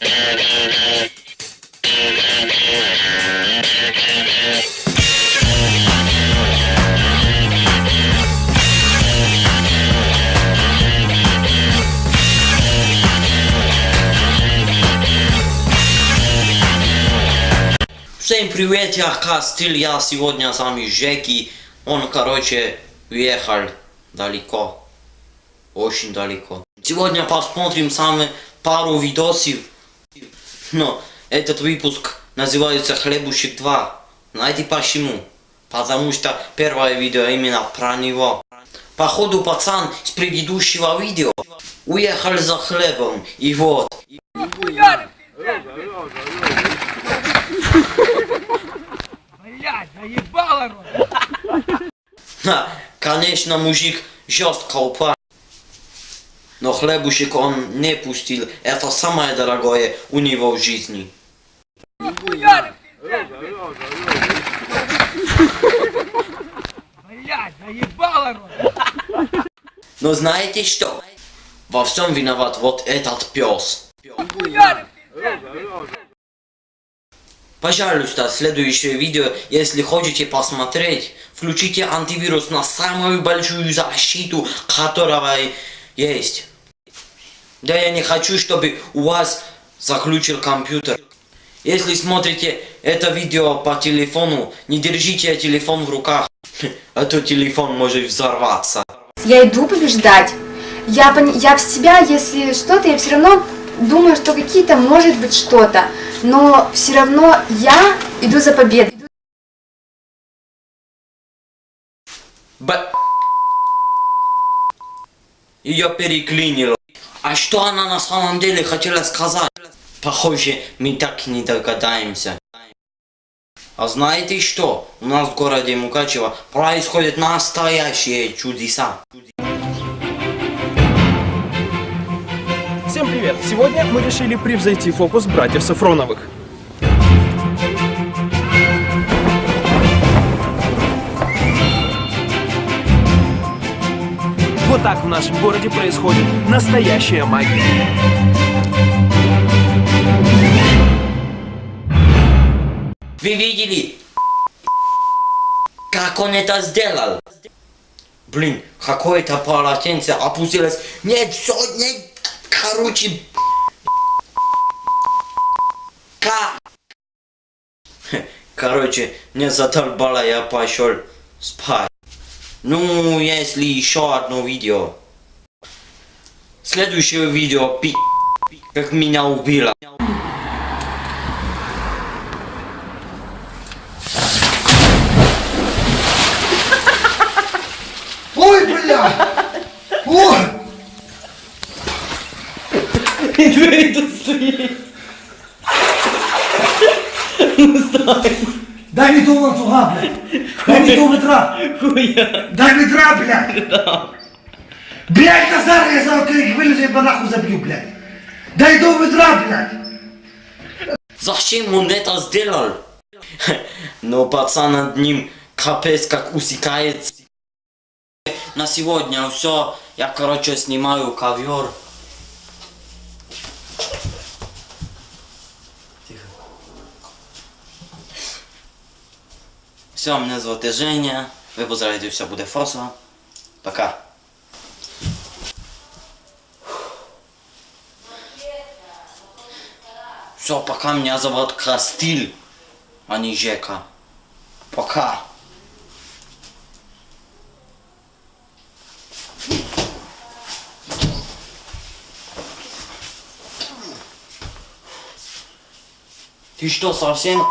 Всем привет, я Кастиль, я сегодня с вами Жеки. Он, короче, уехал далеко. Очень далеко. Сегодня посмотрим сами пару видосов. Но этот выпуск называется Хлебушек 2. Знаете почему? Потому что первое видео именно про него. Походу пацан с предыдущего видео уехал за хлебом. И вот. Заебало, конечно, мужик жестко упал. Но хлебушек он не пустил. Это самое дорогое у него в жизни. Но знаете что? Во всем виноват вот этот пес. Пожалуйста, следующее видео, если хотите посмотреть, включите антивирус на самую большую защиту, которого есть. Да я не хочу, чтобы у вас заключил компьютер. Если смотрите это видео по телефону, не держите телефон в руках, а то телефон может взорваться. Я иду побеждать. Я, пони- я в себя, если что-то, я все равно думаю, что какие-то может быть что-то. Но все равно я иду за победой. Б... Ее переклинило. А что она на самом деле хотела сказать? Похоже, мы так и не догадаемся. А знаете что? У нас в городе Мукачево происходят настоящие чудеса. Всем привет! Сегодня мы решили превзойти фокус братьев Сафроновых. Так в нашем городе происходит настоящая магия. Вы видели? Как он это сделал? Блин, какое-то полотенце опустилось. Нет, все, нет. Короче. Ка. Короче, мне задолбало, я пошел спать. Ну, если еще одно видео. Следующее видео пи... Как меня убило. Ой, бля! Ой! Дай мне того ланцюга, блядь! Дай мне того ветра! Дай ветра, блядь! Блядь, Назар, я за крик вылезу, я нахуй забью, блядь! Дай того ветра, блядь! Зачем он это сделал? Но пацан над ним капец как усекает. На сегодня все. Я, короче, снимаю ковер. Все, мене звати Женя. Ви позираєте, все буде фосо. Пока. Все, пока меня зовут Крастиль, а не Жека. Пока. Ты что, совсем